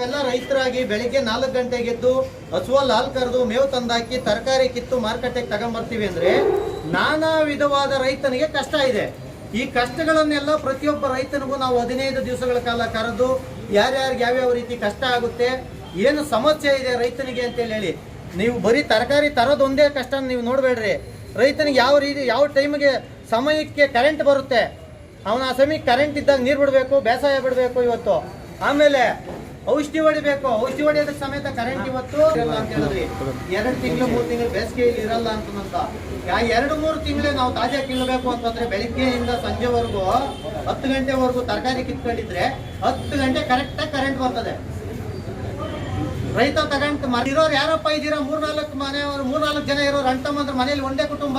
ನಾವೆಲ್ಲ ರೈತರಾಗಿ ಬೆಳಿಗ್ಗೆ ನಾಲ್ಕು ಗಂಟೆಗೆ ಎದ್ದು ಹಸುವಲ್ಲಿ ಹಾಲು ಕರೆದು ಮೇವು ತಂದಾಕಿ ತರಕಾರಿ ಕಿತ್ತು ಮಾರುಕಟ್ಟೆಗೆ ತಗೊಂಬರ್ತೀವಿ ಅಂದ್ರೆ ನಾನಾ ವಿಧವಾದ ರೈತನಿಗೆ ಕಷ್ಟ ಇದೆ. ಈ ಕಷ್ಟಗಳನ್ನೆಲ್ಲ ಪ್ರತಿಯೊಬ್ಬ ರೈತನಿಗೂ ನಾವು ಹದಿನೈದು ದಿವಸಗಳ ಕಾಲ ಕರೆದು ಯಾರ್ಯಾರಿಗೆ ಯಾವ್ಯಾವ ರೀತಿ ಕಷ್ಟ ಆಗುತ್ತೆ, ಏನು ಸಮಸ್ಯೆ ಇದೆ ರೈತನಿಗೆ ಅಂತೇಳಿ ಹೇಳಿ. ನೀವು ಬರೀ ತರಕಾರಿ ತರೋದೊಂದೇ ಕಷ್ಟ ನೀವು ನೋಡಬೇಡ್ರಿ. ರೈತನಿಗೆ ಯಾವ ರೀತಿ, ಯಾವ ಟೈಮಿಗೆ ಸಮಯಕ್ಕೆ ಕರೆಂಟ್ ಬರುತ್ತೆ? ಅವನ ಆ ಸಮಯಕ್ಕೆ ಕರೆಂಟ್ ಇದ್ದಾಗ ನೀರು ಬಿಡಬೇಕು, ಬೇಸಾಯ ಬಿಡಬೇಕು ಇವತ್ತು. ಆಮೇಲೆ ಔಷಧಿ ಹೊಡಿಬೇಕು ಔಷಧಿ ಹೊಡೆಯೋದ ಸಮೇತ ಕರೆಂಟ್ ಇವತ್ತು ಇರಲ್ಲ ಅಂತ ಹೇಳಿದ್ರಿ. ಎರಡು ತಿಂಗಳು, ಮೂರು ತಿಂಗಳು ಬೇಸಿಗೆ ಇರಲ್ಲ ಅಂತಂತ ಯಾ ಎರಡು, ಮೂರು ತಿಂಗಳು ನಾವು ತಾಜಾ ಕೀಳಬೇಕು ಅಂತಂದ್ರೆ ಬೆಳಿಗ್ಗೆಯಿಂದ ಸಂಜೆವರೆಗೂ ಹತ್ತು ಗಂಟೆವರೆಗೂ ತರಕಾರಿ ಕಿತ್ಕೊಂಡಿದ್ರೆ ಹತ್ತು ಗಂಟೆ ಕರೆಕ್ಟಾಗಿ ಕರೆಂಟ್ ಬರ್ತದೆ. ರೈತ ತಗೊಂಡ್ ಮರಿರೋರು ಯಾರಪ್ಪ ಇದ್ದೀರಾ? ಮೂರ್ನಾಲ್ಕು ಮನೆಯವರು ಮೂರ್ನಾಲ್ಕು ಜನ ಇರೋರು ಅಣ್ತಮ್ಮಂದ್ರ ಮನೇಲಿ ಒಂದೇ ಕುಟುಂಬ?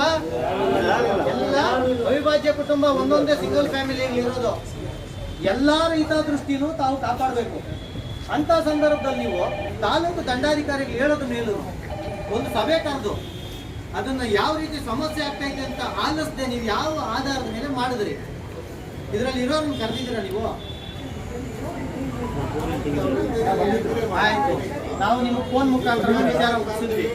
ಎಲ್ಲ ಅವಿಭಾಜ್ಯ ಕುಟುಂಬ, ಒಂದೊಂದೇ ಸಿಂಗಲ್ ಫ್ಯಾಮಿಲಿ ಇರೋದು. ಎಲ್ಲಾ ರೈತ ದೃಷ್ಟಿನೂ ತಾವು ಕಾಪಾಡಬೇಕು. ಅಂತ ಸಂದರ್ಭದಲ್ಲಿ ನೀವು ತಾಲೂಕು ದಂಡಾಧಿಕಾರಿಗೆ ಹೇಳೋದು ಮೇಲು. ಒಂದು ಸಭೆ ಕರೆದು ಅದನ್ನ ಯಾವ ರೀತಿ ಸಮಸ್ಯೆ ಆಗ್ತೈತೆ ಅಂತ ಆಲಿಸದೆ ನೀವು ಯಾವ ಆಧಾರದ ಮೇಲೆ ಮಾಡಿದ್ರಿ? ಇದರಲ್ಲಿ ಇರೋರನ್ನ ಕರೆದಿದ್ದೀರ ನೀವು? ನಾವು ನಿಮ್ಗೆ ಫೋನ್ ಮುಖಾಂತರ ವಿಚಾರ ಮುಗಿಸಿದ್ವಿ.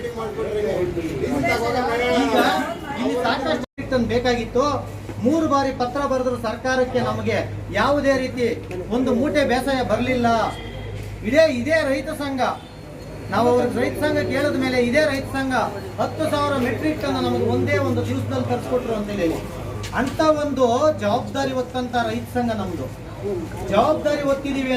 ಈಗ ಸಾಕಷ್ಟು ಬೇಕಾಗಿತ್ತು. ಮೂರು ಬಾರಿ ಪತ್ರ ಬರೆದ್ರು ಸರ್ಕಾರಕ್ಕೆ ನಮಗೆ ಯಾವುದೇ ರೀತಿ ಒಂದು ಮೂಟೆ ಬೇಸಾಯ ಬರಲಿಲ್ಲ. ಇದೇ ಇದೇ ರೈತ ಸಂಘ. ನಾವು ಅವ್ರ ರೈತ ಸಂಘ ಕೇಳಿದ ಮೇಲೆ ಇದೇ ರೈತ ಸಂಘ ಹತ್ತು ಸಾವಿರ ಮೆಟ್ರಿಕ್ ಟನ್ ನಮಗೆ ಒಂದೇ ಒಂದು ದಿವಸದಲ್ಲಿ ತರಿಸ್ಕೊಟ್ರು ಅಂತ ಹೇಳಿ. ಅಂತ ಒಂದು ಜವಾಬ್ದಾರಿ ಹೊತ್ತಂತ ರೈತ ಸಂಘ ನಮ್ದು. ಜವಾಬ್ದಾರಿ ಹೊತ್ತಿದೀವಿ